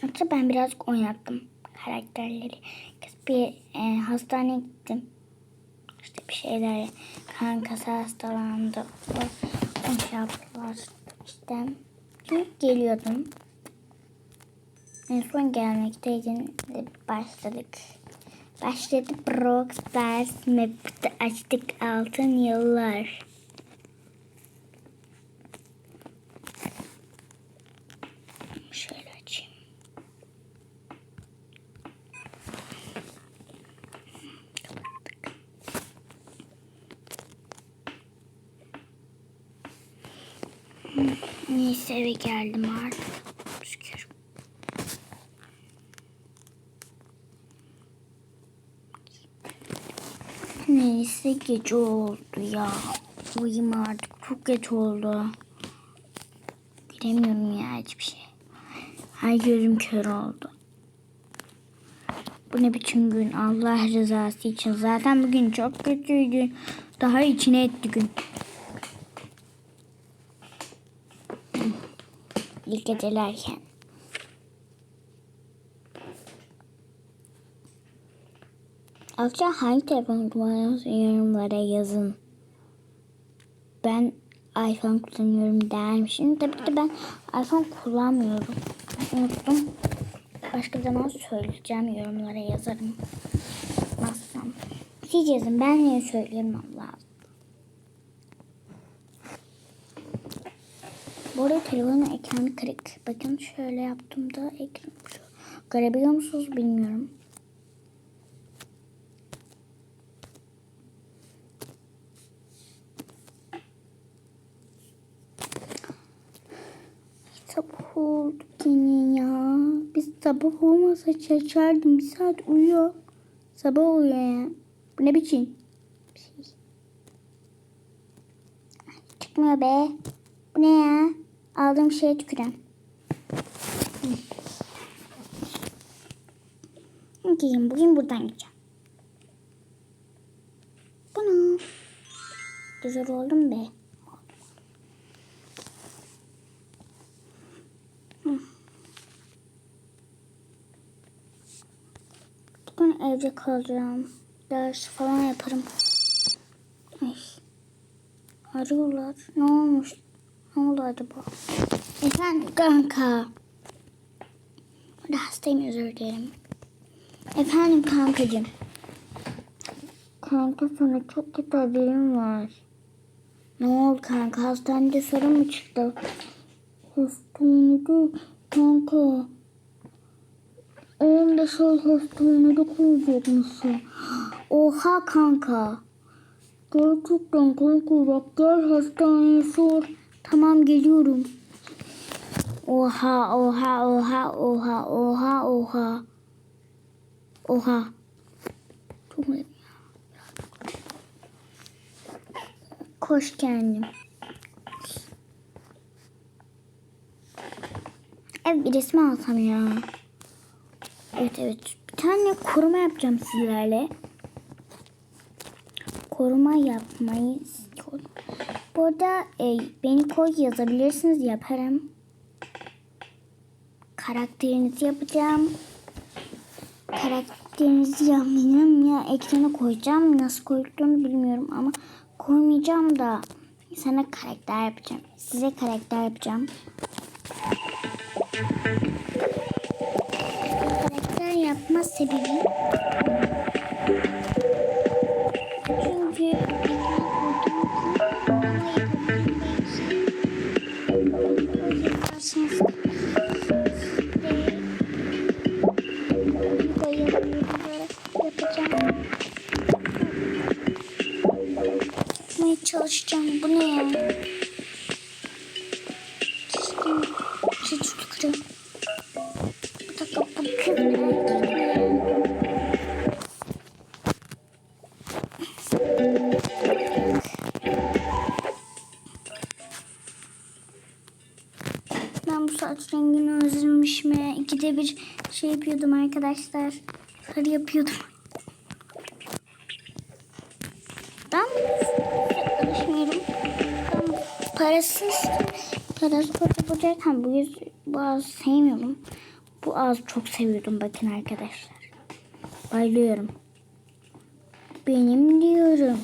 Hatta ben birazcık oynattım karakterleri. Bir e, hastaneye gittim. İşte bir şeyler kankası hastalandı. O, o şey yaptılar. İşte ilk geliyordum. En son gelmekteydin başladık. Başladı Brock Stars Map'te açtık altın yıllar. Şöyle açayım. Neyse eve geldim artık. Şükür. Neyse gece oldu ya. Uyuyayım artık. Çok geç oldu. Giremiyorum ya hiçbir şey. Her gözüm kör oldu. Bu ne biçim gün Allah rızası için. Zaten bugün çok kötüydü. Daha içine etti gün. İlk gecelerken. Akşam hangi telefon kullanıyorsunuz yorumlara yazın. Ben iPhone kullanıyorum dermişim. Tabii ki ben iPhone kullanmıyorum. Unuttum. Başka zaman söyleyeceğim yorumlara yazarım. Nasılsam. Siz yazın ben niye söyleyeyim Allah. Bu arada telefonun ekranı kırık. Bakın şöyle yaptığımda ekran şu. Görebiliyor musunuz bilmiyorum. Sabah oldu yine ya. Biz sabah olmasa şaşardım. Bir saat uyuyor. Sabah uyuyor ya. Bu ne biçim? Şey. Çıkmıyor be. Bu ne ya? Aldığım şeye tüküren. Gideyim bugün buradan gideceğim. Bunu. Güzel oldum be. Bugün evde kalacağım. Ders falan yaparım. Ay. Arıyorlar. Ne olmuş? Ne oldu acaba? Efendim kanka. Ben hastayım özür dilerim. Efendim kankacığım. Kanka sana çok kötü haberim var. Ne oldu kanka? Hastanede sorun mu çıktı? Hastanede kanka. 15 ay hastanede kalacakmışsın. Oha kanka. Gerçekten kanka bak gel hastaneye sor. Tamam geliyorum. Oha oha oha oha oha oha. Oha. Çok mu- Koş kendim. Ev bir resmi alsam ya. Evet evet. Bir tane koruma yapacağım sizlerle. Koruma yapmayı istiyorum. Bu e, beni koy yazabilirsiniz yaparım. Karakterinizi yapacağım. Karakterinizi yapmayacağım ya ekrana koyacağım. Nasıl koyulduğunu bilmiyorum ama koymayacağım da sana karakter yapacağım. Size karakter yapacağım. Karakter yapma sebebim yapacağım. Özlemişim. İkide bir şey yapıyordum arkadaşlar. Sarı yapıyordum. Ben alışmıyorum. Ben parasız parasız fotoğraf bu yüz bazı sevmiyorum. Bu ağzı çok seviyordum bakın arkadaşlar. Bayılıyorum. Benim diyorum.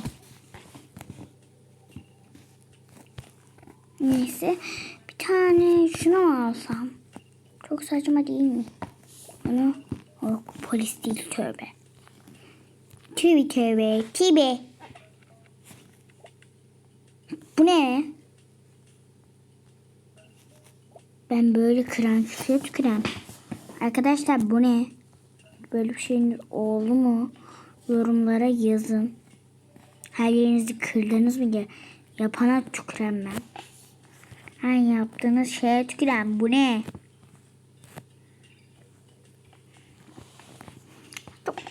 Neyse bir tane şunu alsam? Çok saçma değil mi? Bunu oh, polis değil tövbe. Tövbe tövbe tövbe. Bu ne? Ben böyle krem süt krem. Arkadaşlar bu ne? Böyle bir şeyin oldu mu? Yorumlara yazın. Her yerinizi kırdınız mı diye. Yapana tükürem ben. Her yaptığınız şeye tükürem. Bu ne?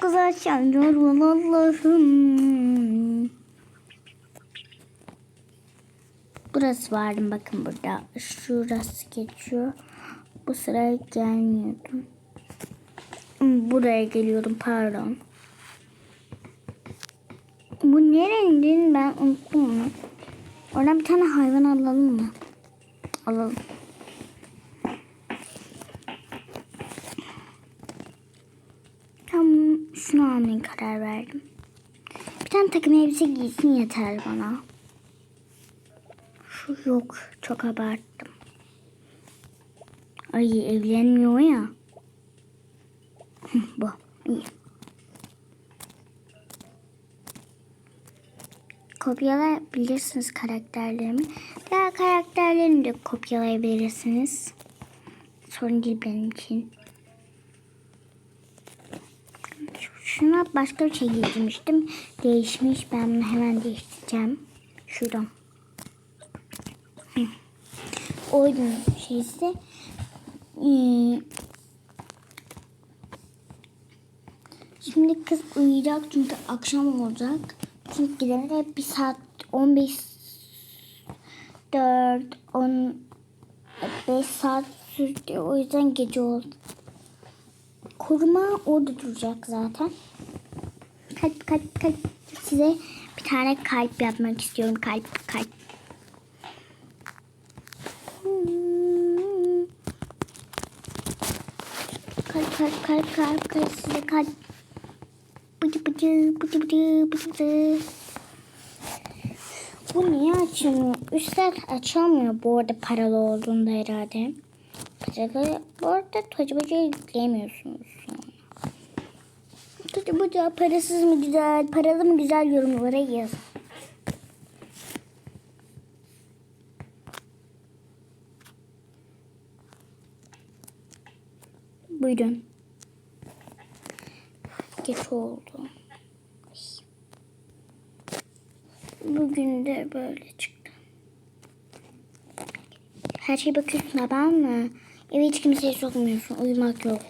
Güzel çalıyorum Allah'ım. Burası vardı bakın burada. Şurası geçiyor. Bu sıraya gelmiyordum. Buraya geliyordum pardon. Bu nerenin ben unuttum onu. Oradan bir tane hayvan alalım mı? Alalım. Karar verdim. Bir tane takım elbise giysin yeter bana. Şu yok. Çok abarttım. Ay evlenmiyor ya. Bu. iyi. Kopyalayabilirsiniz karakterlerimi. Diğer karakterlerimi de kopyalayabilirsiniz. Sorun değil benim için. Şuna başka bir şey giydirmiştim. Değişmiş. Ben bunu hemen değiştireceğim. Şuradan. oyun şeysi ee, şimdi kız uyuyacak çünkü akşam olacak. Çünkü gidene bir saat 15 4 10 5 saat sürdü. O yüzden gece oldu. Koruma orada duracak zaten. Kalp kalp kalp size bir tane kalp yapmak istiyorum. Kalp kalp. Kalp kalp kalp kalp kalp size kalp. Bıcı bıcı bıcı bıcı bıcı. Bu niye açılmıyor? Üstler açılmıyor bu arada paralı olduğunda herhalde. Paralı bu arada tacı bıcı yükleyemiyorsunuz sonra. Tacı bıcı parasız mı güzel, paralı mı güzel yorumlara yazın. Buyurun. Geç oldu. Bugün de böyle çıktı. Her şeye bakıyorsun tamam mı? Eve hiç kimseyi sokmuyorsun. Uyumak yok.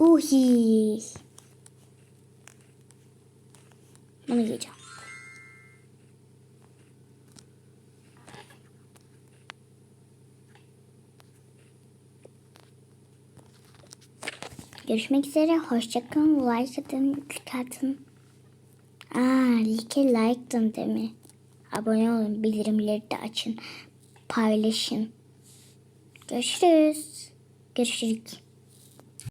Uhi. Bunu yiyeceğim. Görüşmek üzere. Hoşçakalın. Like atın. Like atın. Aa, like like'dın değil mi? Abone olun. Bildirimleri de açın. Paylaşın. Görüşürüz. Görüşürüz.